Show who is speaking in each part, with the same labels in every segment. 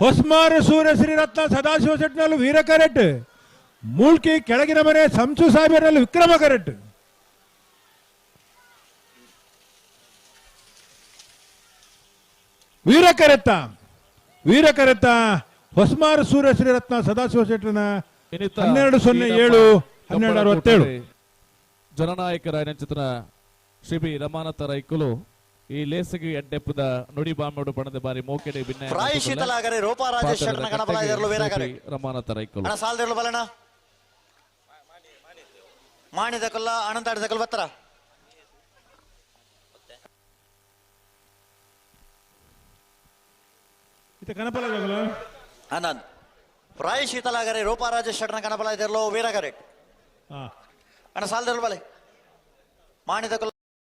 Speaker 1: ಹೊಸ್ಮಾರು ಸೂರ್ಯ ಶ್ರೀರತ್ನ ಸದಾಶಿವ ಶೆಟ್ನಲ್ಲೂ ವೀರ correct Mulki ಕೆಳಗಿನ ಮನೆ ಸಂಸು ಸಾಹೇಬರಲ್ಲಿ ವಿಕ್ರಮ ಕರೆಟ್ ವೀರ ಕರೆತ್ತ ವೀರ ಕರೆತ್ತ ಹೊಸ್ಮಾರು ಸೂರ್ಯ ಶ್ರೀರತ್ನ ಸದಾಶಿವ ಶೆಟ್ಟನ ಹನ್ನೆರಡು ಸೊನ್ನೆ ಏಳು ಹನ್ನೆರಡು ಅರವತ್ತೇಳು.
Speaker 2: ಜನನಾಯಕರ ಶ್ರೀ ಬಿ ರಮಾನತ ರೈಕುಲು. ಈ ಲೇಸಿಗೆ ಎಡ್ಡೆಪ್ಪದ ನುಡಿ ಬಾಂಬೆಡು ಬಣದ ಬಾರಿ ಮೋಕೆಡೆ ಭಿನ್ನ
Speaker 3: ಪ್ರಾಯಶೀತಲಾಗರೆ ರೂಪಾ ರಾಜೇಶ್ ಶರಣ ಗಣಪಲ ಇದರಲು ವೀರಾಗರೆ
Speaker 2: ರಮಾನತ ರೈಕುಲು
Speaker 3: ಅಣ್ಣ ಸಾಲದಿರಲು ಬಲಣ ಮಾಣಿದ ಕೊಲ್ಲ ಅನಂತಾಡಿದ ಕೊಲ್ಲ ಬತ್ತರ
Speaker 1: ಇತ ಗಣಪಲ
Speaker 3: ಇದಗಲ ಅನಂತ ಪ್ರಾಯಶೀತಲಾಗರೆ ರೂಪಾ ರಾಜೇಶ್ ಶರಣ ಗಣಪಲ ಇದರಲು ವೇರಾಗರೆ.
Speaker 1: ಹಾ
Speaker 3: ಅಣ್ಣ ಸಾಲದಿರಲು ಬಲೆ. ಮಾಣಿದ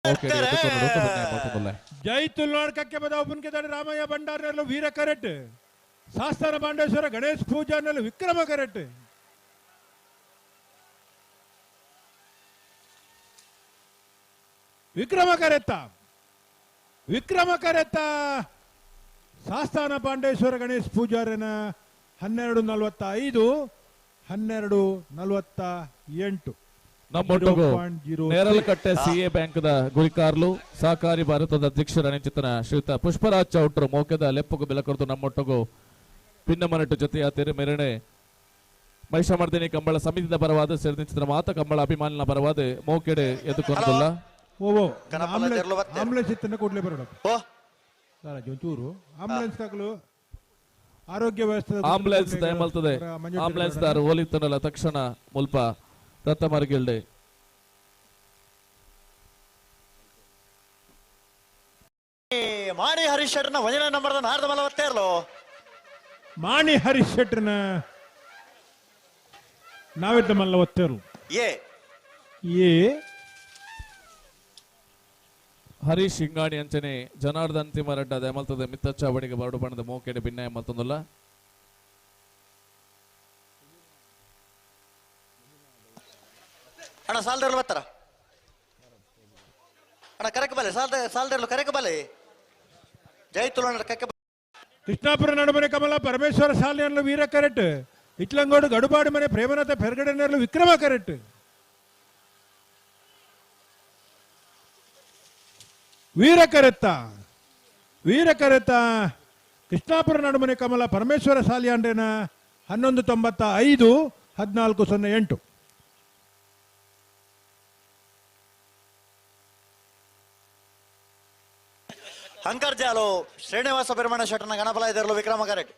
Speaker 3: ಕೊಲ್ಲ
Speaker 2: ಮೋಕೆಡೆ ಎದ್ದುಕೊಂಡು ಭಿನ್ನ ಮತ್ತೊಂದಲ್ಲ
Speaker 1: ಜೈ ತುಲ್ನಾಡ್ ಕಕ್ಕೆ ಬದ ಒಬ್ಬನ್ಕೆ ತಡೆ ರಾಮಯ್ಯ ಭಂಡಾರನಲ್ಲೂ ವೀರ ಕರೆಟ್. ಶಾಸ್ತಾನ ಪಾಂಡೇಶ್ವರ ಗಣೇಶ್ ಪೂಜಾನಲ್ಲೂ ವಿಕ್ರಮ ಕರೆಟ್. ವಿಕ್ರಮ ಕರೆತ್ತ. ವಿಕ್ರಮ ಕರೆತ್ತ. ಶಾಸ್ತಾನ ಪಾಂಡೇಶ್ವರ ಗಣೇಶ್ ಪೂಜಾರನ ಹನ್ನೆರಡು ನಲವತ್ತ ಐದು ಹನ್ನೆರಡು ನಲವತ್ತ ಎಂಟು.
Speaker 2: ನಮ್ಮೊಟ್ಟಿಗೂ
Speaker 1: 0.03.
Speaker 2: ನೇರಲಕಟ್ಟೆ ಸಿಎ ಬ್ಯಾಂಕ್ ಗುರಿಕಾರ್ಲು ಸಹಕಾರಿ ಭಾರತದ ಅಧ್ಯಕ್ಷರ ನಿಂಚಿತನ ಶ್ರೀಯುತ ಪುಷ್ಪರಾಜ್ ಚೌಟ್ರು ಮೋಕೆದ ಲೆಪ್ಪಗು ಭಿನ್ನ ನಮ್ಮೊಟ್ಟಿಗೂ ಜೊತೆಯ ತೆರೆ ಮೆರಣೆ ಮಹಿಷಮರ್ದಿನಿ ಕಂಬಳ ಸಮಿತಿದ ಬರವಾದ ಸೇರಿದ ಮಾತ ಕಂಬಳ ಅಭಿಮಾನಿನ ಬರವಾದ ಮೋಕೆಡೆ
Speaker 3: ಬತ್ತೆ.
Speaker 1: ಆಂಬುಲೆನ್ಸ್ ಇತ್ತನ್ನ ಕೊಡ್ಲೇ ಬರೋಣ.
Speaker 3: ಓ.
Speaker 1: ರಾಜು ಒಂಚೂರು ಆಂಬುಲೆನ್ಸ್ ಆರೋಗ್ಯ ವ್ಯವಸ್ಥೆ
Speaker 2: ಆಂಬುಲೆನ್ಸ್ ದಯಮಲ್ತದೆ. ಆಂಬುಲೆನ್ಸ್ ದಾರು ಓಲಿತನಲ್ಲ ತಕ್ಷಣ ಮುಲ್ಪ.
Speaker 3: ಏ, ಮಾಣಿ ಹರೀಶ್ ಶೆಟ್ಟರ್ನ ವಜನ ನಂಬರ್ ನಾರ್ದ ಮಲವತ್ತೇ ಇರ್ಲೋ?
Speaker 1: ಮಾಣಿ ಹರೀಶ್ ಶೆಟ್ರನ ನಾವಿದ್ದ ಮಲ್ಲ ಒತ್ತೇರು
Speaker 3: ಏ.
Speaker 1: ಏ?
Speaker 2: ಹರೀಶ್ ಹಿಂಗಾಣಿ ಅಂಚನೆ ಜನಾರ್ದನ್ ತಿಮ್ಮರಡ್ಡ ದಯಮಲ್ತದೆ ಮಿತ್ತ ಚಾವಡಿಗೆ ಬರಡು ಬಣ್ಣದ ಮೋಕೆಡೆ ಭಿನ್ನ ಮತ್ತೊಂದಲ್ಲ.
Speaker 3: ಅಣ್ಣ, ಸಾಲದಿರಲು ಬತ್ತರ ಅಣ್ಣ ಕರೆಕ್ ಬಲೆ, ಸಾಲದ, ಸಾಲದಿರಲು ಕರೆಕ್ ಬಲೆ. ಜೈ ತುಳಣ್ಣ ಕಕ್ಕೆ
Speaker 1: ಕೃಷ್ಣಾಪುರ ನಡುಮನೆ ಕಮಲ, ಪರಮೇಶ್ವರ ಶಾಲೆಯಲ್ಲೂ ವೀರ ಕರೆಟ್. ಇಟ್ಲಂಗೋಡು ಗಡುಬಾಡು ಮನೆ, ಪ್ರೇಮನಾಥ ಪೆರ್ಗಡೆನಲ್ಲೂ ವಿಕ್ರಮ ಕರೆಟ್. ವೀರ ಕರೆತ್ತ ವೀರ ಕರೆತ್ತ ಕೃಷ್ಣಾಪುರ ನಡುಮನೆ ಕಮಲ, ಪರಮೇಶ್ವರ ಶಾಲೆಯಂಡೇನ ಹನ್ನೊಂದು ತೊಂಬತ್ತ ಐದು ಹದಿನಾಲ್ಕು ಸೊನ್ನೆ ಎಂಟು.
Speaker 3: ಅಂಕರ್ಜಾಲು ಶ್ರೀನಿವಾಸ ಪೆರುಮಣ ಶೆಟ್ಟರ್ನ ಗಣಪಲ ಇದರಲು ವಿಕ್ರಮ ಕರೆಕ್ಟ್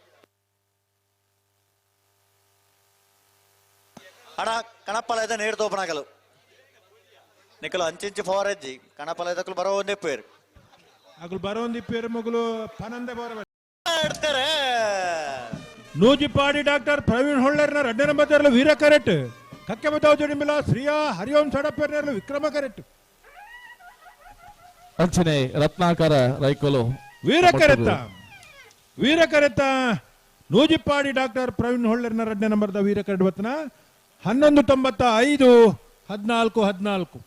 Speaker 3: ಅಣ್ಣ ಕಣಪಲ ಇದೆ ನೀರು ತೋಪನಾಗಲು ನಿಖಲು ಅಂಚಿಂಚಿ ಫೋರೆಜ್ಜಿ ಕಣಪಲ ಇದಕ್ಕಲು ಬರೋ ಒಂದೇ ಪೇರು
Speaker 1: ಅಗಲು ಬರೋಂದಿ ಪೇರು ಮಗಳು ಪನಂದೆ ಬರ
Speaker 3: ಇಡ್ತಾರೆ
Speaker 1: ನೂಜಿಪಾಡಿ ಡಾಕ್ಟರ್ ಪ್ರವೀಣ್ ಹೊಳ್ಳೆರ್ನ ಎರಡನೇ ನಂಬರ್ ವೀರ ಕರೆಟ್ ಕಕ್ಕೆ
Speaker 2: ಅಂಚನೆ ರತ್ನಾಕರ ರೈಕೋಲು
Speaker 1: ವೀರಕರೆತ್ತ. ವೀರಕರೆತ್ತ. ವೀರ ನೂಜಿಪ್ಪಾಡಿ ಡಾಕ್ಟರ್ ಪ್ರವೀಣ್ ಹೊಳ್ಳೆರ್ನ ಎರಡನೇ ನಂಬರ್ದ ವೀರ ಕರೆಟ್ ಬತ್ತನ ಹನ್ನೊಂದು ತೊಂಬತ್ತ ಐದು ಹದಿನಾಲ್ಕು ಹದಿನಾಲ್ಕು.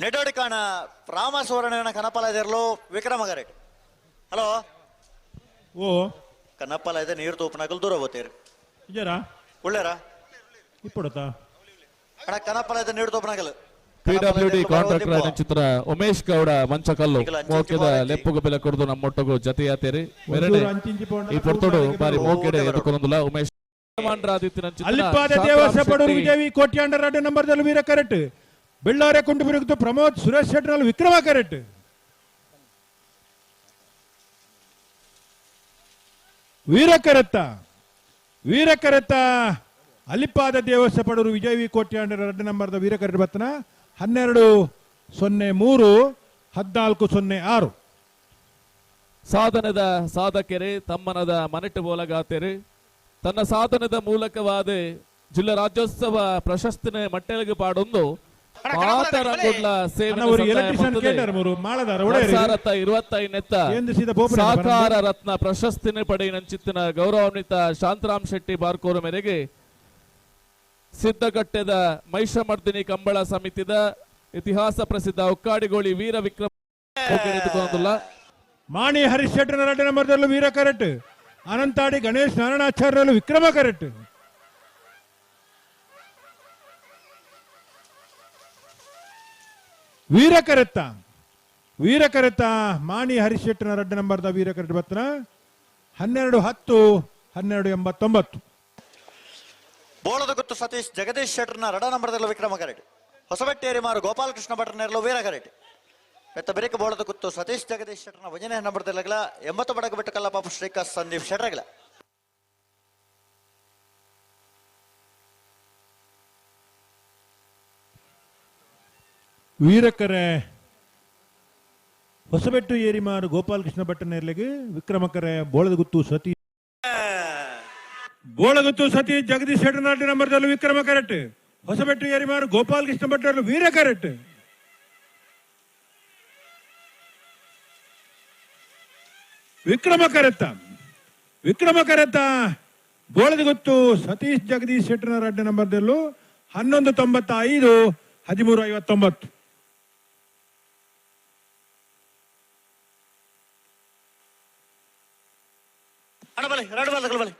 Speaker 3: ನೆಟೋಡಿ ಕಾಣ ರಾಮ ಸುವರ್ಣನ ಕನಪಲ ಇದರಲು ವಿಕ್ರಮ ಗರೇಟ್ ಹಲೋ?
Speaker 1: ಓ.
Speaker 3: ಕನಪಲ ಇದೆ ನೀರು ತೂಪನಾಗಲು ದೂರ ಹೋಗ್ತೀರಿ.
Speaker 1: ಇಜರಾ
Speaker 3: ಒಳ್ಳೇರಾ?
Speaker 1: ಇಪ್ಪಡತಾ
Speaker 3: ಅಣ್ಣ ಕನಪಲ ಇದೆ ನೀರು ತೋಪನಾಗಲು
Speaker 2: ಪಿಡಬ್ಲ್ಯೂ ಡಿ ಕಾಂಟ್ರಾಕ್ಟರ್ ಚಿತ್ರ ಉಮೇಶ್ ಗೌಡ ಮಂಚಕಲ್ಲು ಮೋಕೆದ. ಲೆಪ್ಪುಗ ಬೆಲೆ ಕೊಡದು ನಮ್ಮೊಟ್ಟಗು ಜತೆಯಾತೇರಿ.
Speaker 1: ಅಂಚಿಂಚಿ
Speaker 2: ಈ ಪೊರ್ತೋಡು ಬಾರಿ ಮೋಕೆಡೆ ಎದುಕೊಂದುಲ್ಲ ಉಮೇಶ್ ಮಾಂಡ್ರಾದಿತ್ಯನ ಚಿತ್ರ
Speaker 1: ಅಲ್ಲಿಪಾದ
Speaker 2: ಶಾಂತಾರಾಮ್
Speaker 1: ಪಡೂರು ವಿಜಯವಿ ಕೋಟ್ಯಾಂಡರ್ ಎರಡನೇ ನಂಬರ್ದಲ್ಲಿ ವೀರ ಕರೆಟ್ ಬೆಳ್ಳಾರೆ ಕುಂಟು ಬಿರುಗುತ್ತು ಪ್ರಮೋದ್ ಸುರೇಶ್ ಶೆಟ್ನಲ್ಲಿ ವಿಕ್ರಮ ಕರೆಟ್ ವೀರ ಕರೆತ್ತ. ವೀರ ಕರೆತ್ತ. ಅಲಿಪಾದ ದೇವಸ್ಥ ಪಡೂರು ವಿಜಯವಿ ಕೋಟ್ಯಾಂಡರ ಎರಡನೇ ನಂಬರ್ದ ವೀರಕರಡಿ ಭತ್ತನ ಹನ್ನೆರಡು ಸೊನ್ನೆ ಮೂರು ಹದಿನಾಲ್ಕು ಸೊನ್ನೆ ಆರು.
Speaker 2: ಸಾಧನದ ಸಾಧಕೆರೆ ತಮ್ಮನದ ಮನೆಟ್ಟು ಬೋಲಗಾತೆರೆ. ತನ್ನ ಸಾಧನದ ಮೂಲಕವಾದ ಜಿಲ್ಲಾ ರಾಜ್ಯೋತ್ಸವ ಪ್ರಶಸ್ತಿನ ಮಟ್ಟೆಲಗೆ ಪಾಡೊಂದು ಮಾತರಂಗುಡ್ಲ ಸೇವೆ ಇರುವತ್ತೈನೆತ್ತ ಸಾಕಾರ ರತ್ನ ಪ್ರಶಸ್ತಿನ ಪಡೆಯಿನಂಚಿತ್ತಿನ ಗೌರವಾನ್ವಿತ ಶಾಂತರಾಮ್ ಶೆಟ್ಟಿ ಬಾರ್ಕೋರ ಮೇರೆಗೆ ಸಿದ್ಧಗಟ್ಟೆದ ಮಹಿಷಮರ್ದಿನಿ ಕಂಬಳ ಸಮಿತಿದ ಇತಿಹಾಸ ಪ್ರಸಿದ್ಧ ಉಕ್ಕಾಡಿಗೋಳಿ ವೀರ ವಿಕ್ರಮ
Speaker 1: ಮಾಣಿ ಹರೀಶ್ ಶೆಟ್ಟಿ ಎರಡು ನಂಬರ್ದಲ್ಲೂ ವೀರ ಕರೆಟ್, ಅನಂತಾಡಿ ಗಣೇಶ್ ನಾರಾಯಣಾಚಾರ್ಯರಲ್ಲೂ ವಿಕ್ರಮ ಕರೆಟ್. ವೀರ ಕರೆತ್ತ ವೀರ ಕರೆತ್ತ ಮಾಣಿ ಹರಿಶೆಟ್ಟನ ರಡ್ಡ ನಂಬರ್ದ ವೀರ ಕರೆಟ್ ಬತ್ತನ ಹನ್ನೆರಡು ಹತ್ತು, ಹನ್ನೆರಡು ಎಂಬತ್ತೊಂಬತ್ತು.
Speaker 3: ಬೋಳದ ಗುತ್ತು ಸತೀಶ್, ಜಗದೀಶ್ ಶೆಟ್ಟರ್ನ ರಡ ನಂಬರ್ದಲ್ಲ ವಿಕ್ರಮ ಕರೆಟ್ ಹೊಸಬೆಟ್ಟೇರಿ ಮಾರು ಗೋಪಾಲಕೃಷ್ಣ ಭಟ್ರನೆರಲು ವೀರ ಕರೆಟ್ ಮೆತ್ತ ಬೆರಿಕ ಬೋಳದ ಗುತ್ತು ಸತೀಶ್, ಜಗದೀಶ್ ಶೆಟ್ಟರ್ನ ವಜನೆ ನಂಬರ್ದಲ್ಲಗಲ, ಎಂಬತ್ತು ಬಡಗ ಬಿಟ್ಟು ಕಲ್ಲಪಾಪ ಶ್ರೀಕಾಂತ್, ಸಂದೀಪ್ ಶೆಟ್ರಗಲ
Speaker 1: ವೀರಕರೆ, ಹೊಸಬೆಟ್ಟು ಏರಿಮಾರು ಗೋಪಾಲಕೃಷ್ಣ ಭಟ್ಟನೇರ್ಲೆಗೆ ವಿಕ್ರಮಕರೆ ಬೋಳದ ಗುತ್ತು ಸತಿ ಬೋಳಗುತ್ತು ಸತಿ ಜಗದೀಶ್ ಶೆಟ್ಟರ್ ನಾಟಿ ನಂಬರ್ದಲ್ಲೂ ವಿಕ್ರಮ ಕರೆಟ್ ಹೊಸಬೆಟ್ಟು ಏರಿಮಾರು ಗೋಪಾಲಕೃಷ್ಣ ಭಟ್ಟರು ವೀರ ಕರೆಟ್ ವಿಕ್ರಮ ಕರೆತ್ತ ವಿಕ್ರಮ ಕರೆತ್ತ ಬೋಳದಗುತ್ತು ಸತೀಶ್ ಜಗದೀಶ್ ಶೆಟ್ಟರ್ನ ಎರಡು ನಂಬರ್ದಲ್ಲೂ ಹನ್ನೊಂದು ತೊಂಬತ್ತ ಐದು ಹದಿಮೂರು ಐವತ್ತೊಂಬತ್ತು
Speaker 3: ಅಣ್ಣ ಬಲೆ ಎರಡು ಬಾಲಗಳು ಬಲೆ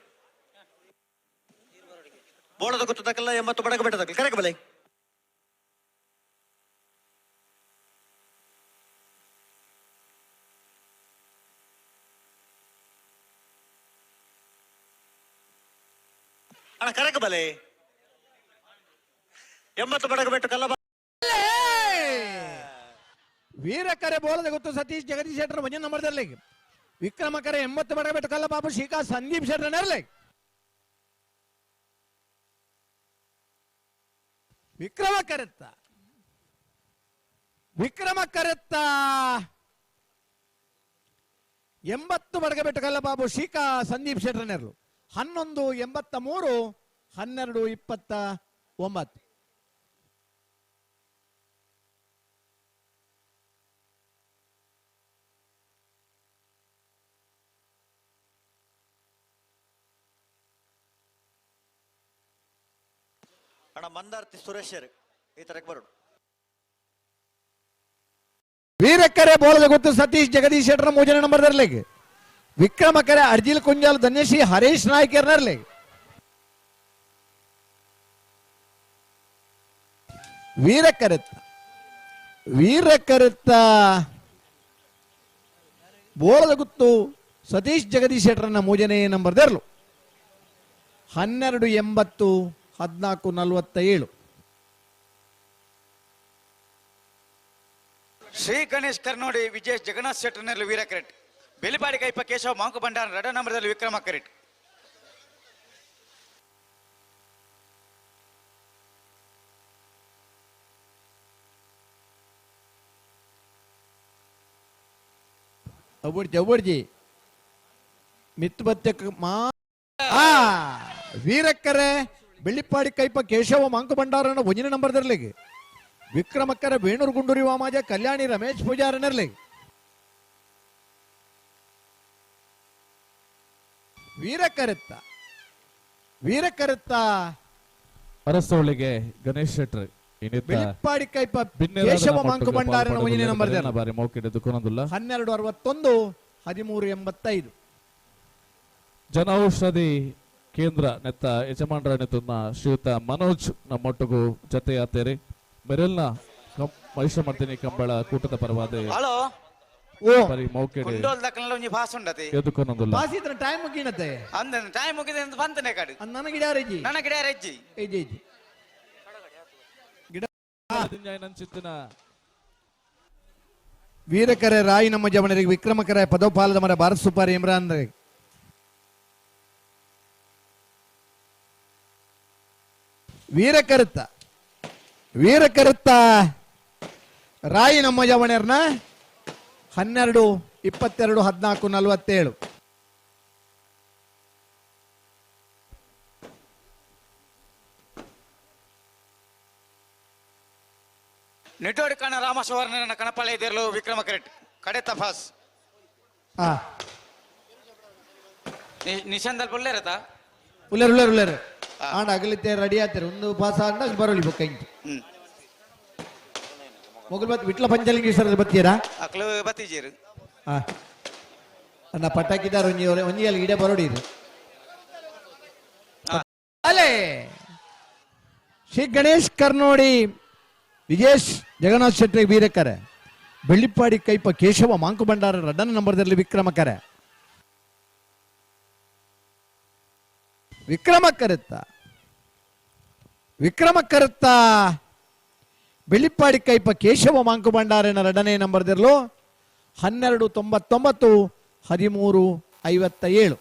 Speaker 3: ಬೋಳದ ಮತ್ತು ಬಡಗ ಬಿಟ್ಟು ಕರೆಕ ಬಲೆ. ಅಣ್ಣ ಕರೆಕ್ ಬಲೆ. ಎಂಬತ್ತು ಬಡಗ ಬೆಟ್ಟು ಕಲ್ಲ
Speaker 4: ವೀರಕರೆ ಬೋಲದ ಗೊತ್ತು ಸತೀಶ್ ಜಗದೀಶ್ ಶೆಟ್ಟರ್ ಮಂಜನ್ ನಂಬರ್ದಲ್ಲಿ ವಿಕ್ರಮಕರೆ ಎಂಬತ್ತು ಬಡಗಬೆಟ್ಟು ಕಲ್ಲ ಬಾಬು ಶ್ರೀಕಾಂತ್ ಸಂದೀಪ್ ಶೆಟ್ಟರ್ ನೆರಲೆ ವಿಕ್ರಮ ಕರೆತ್ತ ವಿಕ್ರಮ ಕರೆತ್ತ ಎಂಬತ್ತು ಬಡಗಬೆಟ್ಟು ಕಲ್ಲ ಬಾಬು ಶ್ರೀಕಾ ಸಂದೀಪ್ ಶೆಟ್ಟರ್ ನೆರಳು ಹನ್ನೊಂದು ಎಂಬತ್ತ ಮೂರು, ಹನ್ನೆರಡು ಇಪ್ಪತ್ತ ಒಂಬತ್ತು.
Speaker 3: ಅಣ್ಣ ಮಂದಾರ್ತಿ ಸುರೇಶರ್ ಈ ತರಕ್ಕೆ ಬರೋಣ.
Speaker 4: ವೀರಕ್ಕರೆ ಬೋಲದ ಗೊತ್ತು ಸತೀಶ್ ಜಗದೀಶ್ ಶೆಟ್ಟರ್ ಮೋಜನ ನಂಬರ್ ದರ್ಲೆಗ್ ವಿಕ್ರಮಕರೆ ಅರ್ಜಿಲ್ ಕುಂಜಾಲ್ ಧನ್ಯಶ್ರೀ ಹರೀಶ್ ನಾಯ್ಕ್ ಎರ್ನರ್ಲೆಗ್ ವೀರಕರೆತ್ತ ವೀರಕರೆತ್ತ ಬೋಲದ ಗುತ್ತು ಸತೀಶ್ ಜಗದೀಶ್ ಶೆಟ್ಟರ್ನ ಮೋಜನೆ ನಂಬರ್ ದರ್ಲು ಹನ್ನೆರಡು ಎಂಬತ್ತು ಹದಿನಾಲ್ಕು ನಲವತ್ತ ಏಳು
Speaker 5: ಶ್ರೀ ಗಣೇಶ್ ಕರ್ನೋಡಿ ವಿಜಯ್ ಜಗನ್ನಾಥ್ ಶೆಟ್ಟರ್ನಲ್ಲಿ ವೀರ ಕರೆಟ್. ಬೆಲಿಪಾಡಿ ಕೈಪ ಕೇಶವ ಮಾಂಕು ಭಂಡಾರ ರಡ ನಂಬರದಲ್ಲಿ ವಿಕ್ರಮ ಕರೆಟ್.
Speaker 4: ಅವಡ್ಜಿ ಅವಡ್ಜಿ ಮಿತ್ ಬತ್ತೆಕ್ ಮಾ ವೀರಕ್ಕರೆ ಬೆಳ್ಳಿಪ್ಪಾಡಿ ಕೈಪ ಕೇಶವ ಮಾಂಕು ಭಂಡಾರನ ಒಂಜಿನ ನಂಬರ್ ದರ್ಲೆಗೆ. ವಿಕ್ರಮಕ್ಕರ ಬೇಣೂರು ಗುಂಡೂರಿ ವಾಮಾಜ ಕಲ್ಯಾಣಿ ರಮೇಶ್ ಪೂಜಾರ ನೆರ್ಲೆಗೆ. ವೀರಕರೆತ್ತ. ವೀರಕರೆತ್ತ.
Speaker 2: ಅರಸೋಳಿಗೆ ಗಣೇಶ್ ಶೆಟ್ರಿ
Speaker 4: ಬೆಳ್ಳಿಪ್ಪಾಡಿ ಕೈಪ ಕೇಶವ ಮಾಂಕು ಭಂಡಾರನ ಒಂಜಿನ
Speaker 2: ಬಾರಿ
Speaker 4: ಹನ್ನೆರಡು ಅರವತ್ತೊಂದು ಹದಿಮೂರು ಎಂಬತ್ತೈದು.
Speaker 2: ಜನೌಷಧಿ ಕೇಂದ್ರ ನೆತ್ತ ಯಜಮಾನರಾಣಿತನ್ನ ಶ್ರೀಯುತ ಮನೋಜ್ ನಮ್ಮೊಟ್ಟಿಗೂ ಜೊತೆಯಾತೇರಿ ಮೆರೆಲ್ನ ಮಹಿಷ ಮರ್ದಿನಿ ಕಂಬಳ ಕೂಟದ ಪರವಾದೆ
Speaker 5: ಹಲೋ.
Speaker 4: ಓ.
Speaker 2: ಬರೀ ಮೌಕೆಡೆ
Speaker 5: ಕುಂಡೋಲ್ ದಕ್ಕನಲ್ಲಿ ಒಂಜಿ ಭಾಷ ಉಂಡತಿ?
Speaker 2: ಎದ್ದುಕೊಂಡಲ್ಲ
Speaker 4: ಪಾಸಿತ್ರ ಟೈಮ್ ಮುಗಿನತ್ತೆ
Speaker 5: ಅಂದ ಟೈಮ್ ಮುಗಿದೆ ಅಂತ ಬಂತನೆ ಕಾಡು.
Speaker 4: ಅದ್ ನನಗಿಡ್ಯಾರಜ್ಜಿ
Speaker 5: ನನ್ನ ಗಿಡ ರಜ್ಜಿ
Speaker 4: ಏಜಿ ಏಜಿ
Speaker 2: ನಂಚಿತ್ತಿನ
Speaker 4: ವೀರಕರೆ ರಾಯಿ ನಮ್ಮ ಜವನರಿಗೆ ವಿಕ್ರಮಕರ ಪದೋಪಾಲದ ಮರ ಭಾರತ ಸುಪಾರಿ ಇಮ್ರಾನ್ ವೀರಕರುತ್ತ. ವೀರಕರುತ್ತ. ರಾಯಿ ನಮ್ಮ ಜವಣರ್ನ ಹನ್ನೆರಡು ಇಪ್ಪತ್ತೆರಡು ಹದಿನಾಲ್ಕು ನಲವತ್ತೇಳು.
Speaker 5: ನಿಟೋಡಿ ಕಣ ರಾಮಶವರ್ಣನ ಕಣಪಾಳೆ ಇದಿರಲು ವಿಕ್ರಮ ಕರೆಟ್. ಕಡೆ ತಪಾಸ್. ಬೊಳ್ಳೆ ಇರತ್ತಾ
Speaker 4: ಉಳ್ಳರ್ ಉಳ್ಳರ್ ಉಳ್ಳರ್. ಆಂಡ ಅಗಲಿತೆ ರೆಡಿ ಆತಾರೆ ಒಂದು ಪಾಸ್ ಆಂಡ ಬರೋಲಿ ಬೊಕ್ಕ ಇಂಚು ಮೊಗಲ್ ಬತ್ ವಿಟ್ಲ ಪಂಚಲಿಂಗೇಶ್ವರ ಬತ್ತೀರಾ?
Speaker 5: ಅಕ್ಲು ಬತ್ತೀಜೀರು.
Speaker 4: ಅನ್ನ ಪಟಾಕಿದಾರ ಒಂಜಿ ಅಲ್ಲಿ ಇಡೆ ಬರೋಡಿ ಇದು. ಅಲೆ! ಶ್ರೀ ಗಣೇಶ್ ಕರ್ನೋಡಿ ವಿಜೇಶ್ ಜಗನ್ನಾಥ್ ಶೆಟ್ಟಿ ವೀರಕರೆ ಬೆಳ್ಳಿಪ್ಪಾಡಿ ಕೈಪ ಕೇಶವ ಮಾಂಕು ಭಂಡಾರ ರಡ್ಡನ ನಂಬರ್ದಲ್ಲಿ ವಿಕ್ರಮ ವಿಕ್ರಮಕ್ಕರತ್ತ ವಿಕ್ರಮಕ್ಕರತ್ತ ಬೆಳ್ಳಿಪ್ಪಾಡಿ ಕೈಪ ಕೇಶವ ಮಾಂಕು ಭಂಡಾರನ ಎರಡನೇ ನಂಬರ್ದಿರಲು. ಹನ್ನೆರಡು ತೊಂಬತ್ತೊಂಬತ್ತು ಹದಿಮೂರು ಐವತ್ತ ಏಳು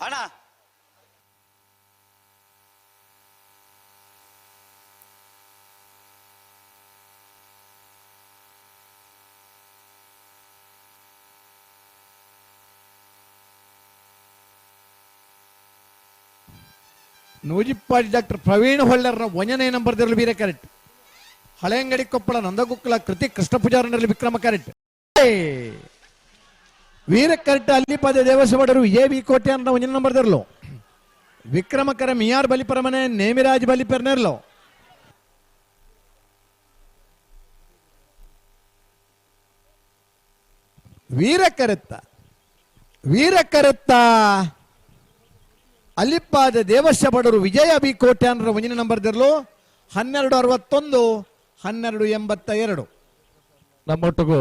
Speaker 5: ಅಣ್ಣ
Speaker 4: ನೂಜಿಪ್ಪಾಡಿ ಡಾಕ್ಟರ್ ಪ್ರವೀಣ್ ಹೊಳ್ಳರ್ನ ಒಂಜನೇ ನಂಬರ್ದಿರಲು ಬೀರೆ ಕರೆಕ್ಟ್ ಹಳೆಯಂಗಡಿ ಕೊಪ್ಪಳ ನಂದಗುಕ್ಕಲ ಕೃತಿ ಕೃಷ್ಣ ಪೂಜಾರನಲ್ಲಿ ವಿಕ್ರಮ ಕರೆಕ್ಟ್ ವೀರ ಕರೆಕ್ಟ್ ಅಲ್ಲಿ ಪದ ದೇವಸವಡರು ವಿಜಯ ವಿ ಕೋಟೆ ಅಂತ ಒಂಜನೇ ನಂಬರ್ದಿರಲು ವಿಕ್ರಮಕರ ಮಿಯಾರ್ ಬಲಿಪರಮನೆ ನೇಮಿರಾಜ್ ಬಲಿಪರ್ನೆರ್ಲು ವೀರ ಕರೆತ್ತ ವೀರ ಕರೆತ್ತ ಅಲ್ಲಿಪ್ಪಾದ ದೇವಸ್ಯ ಬಡರು ವಿಜಯ ಬಿ ಕೋಟ್ಯಾನರ ಮುಂದಿನ ನಂಬರ್ ದಿರಲು ಹನ್ನೆರಡು ಅರವತ್ತೊಂದು ಹನ್ನೆರಡು ಎಂಬತ್ತ ಎರಡು.
Speaker 2: ನಮ್ಮೊಟ್ಟಿಗೂ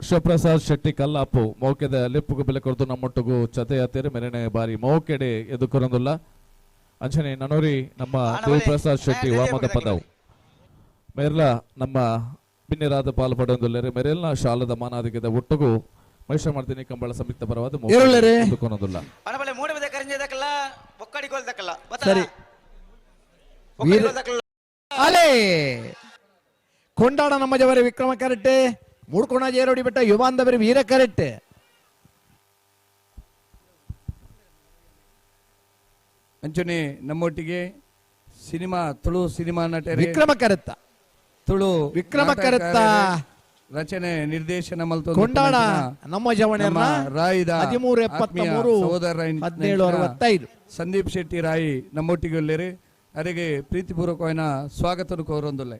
Speaker 2: ಶಿವಪ್ರಸಾದ್ ಶೆಟ್ಟಿ ಕಲ್ಲಾಪು ಮೌಕ್ಯದ ಲಿಪ್ಪು ಬೆಲೆ ಕೊರತು ನಮ್ಮೊಟ್ಟಿಗೂ ಚತೆಯ ತೆರೆ ಮೆರೆನೆ ಬಾರಿ ಮೌಕೆಡೆ ಎದು ಎದುಕೊರೊಂದುಲ್ಲ ಅಂಜನೆ ನನೋರಿ ನಮ್ಮ ಶಿವಪ್ರಸಾದ್ ಶೆಟ್ಟಿ ವಾಮದ ಪದವು. ಮೇರ್ಲ ನಮ್ಮ ಬಿನ್ನಿರಾದ ಪಾಲು ಪಡೆಯೊಂದುಲ್ಲರೆ ಮೆರೆಲ್ನ ಶಾಲದ ಮಾನಾದಿಗೆದ ಒಟ್ಟಿಗೂ ಮಹಿಷ ಮಾಡ್ತೀನಿ ಕಂಬಳ ಸಂಯುಕ್ತ ಪರವಾದ
Speaker 4: ಇರುಳ್ಳರೆ.
Speaker 2: ಎದುಕೊರೊಂದುಲ್ಲ
Speaker 5: ಅಣ್ಣ ಬಲೆ ಮೂಡೆ ಬದ ಕರಿಂಜದಕ್ಕಲ್ಲ ಒಕ್ಕಡಿಗೋಲ್ ದಕ್ಕಲ್ಲ
Speaker 4: ಸರಿ.
Speaker 5: ಒಕ್ಕಡಿಗೋಲ್ ದಕ್ಕಲ್ಲ
Speaker 4: ಅಲೇ! ಕೊಂಡಾಡ ನಮ್ಮ ಜವರಿ ವಿಕ್ರಮ ಕರೆಟ್ಟೆ ಮೂಡ್ಕೋಣ ಜೇರೋಡಿ ಬೆಟ್ಟ ಯುವಾಂಧವರಿ ವೀರ ಕರೆಟ್ಟೆ.
Speaker 6: ಅಂಚನೆ ನಮ್ಮೊಟ್ಟಿಗೆ ಸಿನಿಮಾ ತುಳು ಸಿನಿಮಾ ನಟ
Speaker 4: ವಿಕ್ರಮ ಕರೆತ್ತ
Speaker 6: ತುಳು
Speaker 4: ವಿಕ್ರಮ ಕರೆತ್ತ
Speaker 6: ರಚನೆ ನಿರ್ದೇಶನ ಕೊಂಡಾಣ
Speaker 4: ನಮ್ಮ ಜವಣೆ
Speaker 6: ನಮ್ಮ ರಾಯಿದ
Speaker 4: ಹದಿಮೂರು ಎಪ್ಪತ್ತ
Speaker 6: ಆತ್ಮೀಯ ಸಹೋದರ
Speaker 4: ಹದಿನೇಳು ಅರವತ್ತೈದು.
Speaker 6: ಸಂದೀಪ್ ಶೆಟ್ಟಿ ರಾಯಿ ನಮ್ಮೊಟ್ಟಿಗೆ ಒಳ್ಳೆರಿ ಅವರಿಗೆ ಪ್ರೀತಿಪೂರ್ವಕమైన ಸ್ವಾಗತ ಕೋರೊಂದುಲ್ಲೆ.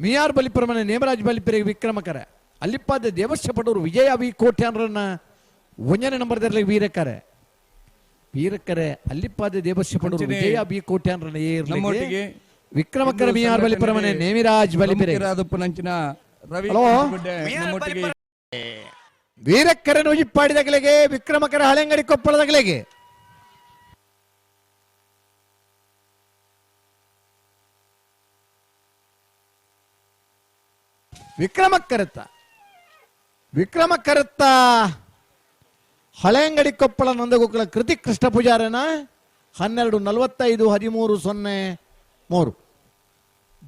Speaker 4: ಮಿಯಾರ್ ಬಲಿಪರಮನೆ ನೇಮರಾಜ್ ಬಲಿಪರಿಗೆ ವಿಕ್ರಮಕರ. ಅಲ್ಲಿಪ್ಪಾದ ದೇವಸ್ಯ ಪಡೋರು ವಿಜಯ ವಿ ಕೋಟ್ಯಾನ್ರನ್ನ ಒಂಜನೆ ಒಂಜನೇ ನಂಬರ್ದಲ್ಲಿ ವೀರಕರೆ. ವೀರಕರೆ ಅಲ್ಲಿಪ್ಪಾದ ದೇವಸ್ಯ ಪಡೂರು
Speaker 6: ಅಂಚನೆ
Speaker 4: ವಿಜಯ ಬಿ ಕೋಟೆ ಅನ್ನರನ್ನ
Speaker 6: ನಮ್ಮೊಟ್ಟಿಗೆ
Speaker 4: ವಿಕ್ರಮಕರ
Speaker 6: ಹಿಂದೂ
Speaker 4: ಮಿಯಾರ್ ಬಲಿಪರಮನೆ
Speaker 6: ಸಂಘಟನೆಗೆ
Speaker 4: ನೇಮಿರಾಜ್ ಬಲಿಪರೆ
Speaker 6: ಪ್ರಮುಖರಾದ ಪುನಂಚಿನ ರವಿ
Speaker 4: ಹಲೋ?
Speaker 6: ಗುಡ್ಡೆ ನಮ್ಮೊಟ್ಟಿಗೆ
Speaker 4: ವೀರಕ್ಕರೆ ನೂಜಿಪ್ಪಾಡಿದಗಳಿಗೆ ವಿಕ್ರಮಕರ ಹಳೆಂಗಡಿ ಕೊಪ್ಪಳದಗಳಿಗೆ ವಿಕ್ರಮಕ್ಕರತ್ತ ವಿಕ್ರಮಕ್ಕರತ್ತ ಹಳೆಂಗಡಿ ಕೊಪ್ಪಳ ನಂದಗೋಕುಲ ಕೃತಿ ಕೃಷ್ಣ ಪೂಜಾರನ ಹನ್ನೆರಡು ನಲವತ್ತೈದು ಹದಿಮೂರು ಸೊನ್ನೆ ಮೂರು.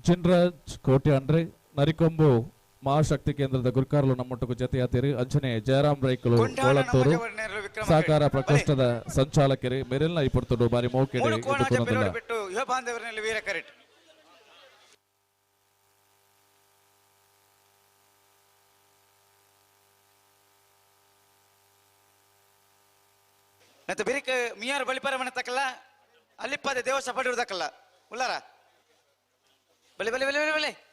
Speaker 2: ಜಿನ್ರಾಜ್ ಕೋಟೆ ಅಂದ್ರೆ ನರಿಕೊಂಬು ಮಹಾಶಕ್ತಿ ಕೇಂದ್ರದ ಗುರುಕಾರ್ಲು ನಮ್ಮೊಟ್ಟಿಗೂ ಜತೆಯಾತಿರಿ. ಅಂಜನೆ ಜಯರಾಮ್ ರೈಕಲು ಕೋಳತ್ತೂರು ಸಹಕಾರ. ಪ್ರಕೋಷ್ಠದ ಸಂಚಾಲಕರಿ ಮೆರೆಲ್ನ ಇಪ್ಪತ್ತೊಂದು ಬಾರಿ ಮೌಕೆಡೆ
Speaker 5: ಮೂರು ಕೋಣ
Speaker 2: ಎದುಕೊರೊಂದುಲ್ಲ
Speaker 5: ಜಬ್ಬಿರೋಡು ಬಿಟ್ಟು ಯುವ ಬಾಂಧವರಲ್ಲಿ ವೀರ ಕರೆಕ್ಟ್ ಮತ್ತೆ ಬಿರಿಕ ಮಿಯಾರ್ ಮನೆ ತಕ್ಕಲ್ಲ ಅಲ್ಲಿಪ್ಪದೆ ದೇವಸ ಪಡಿರುವುದಕ್ಕಲ್ಲ ಉಳ್ಳಾರ? ಬಲಿ ಬಲಿ ಬಲಿ ಬಲಿ ಬಲೆ.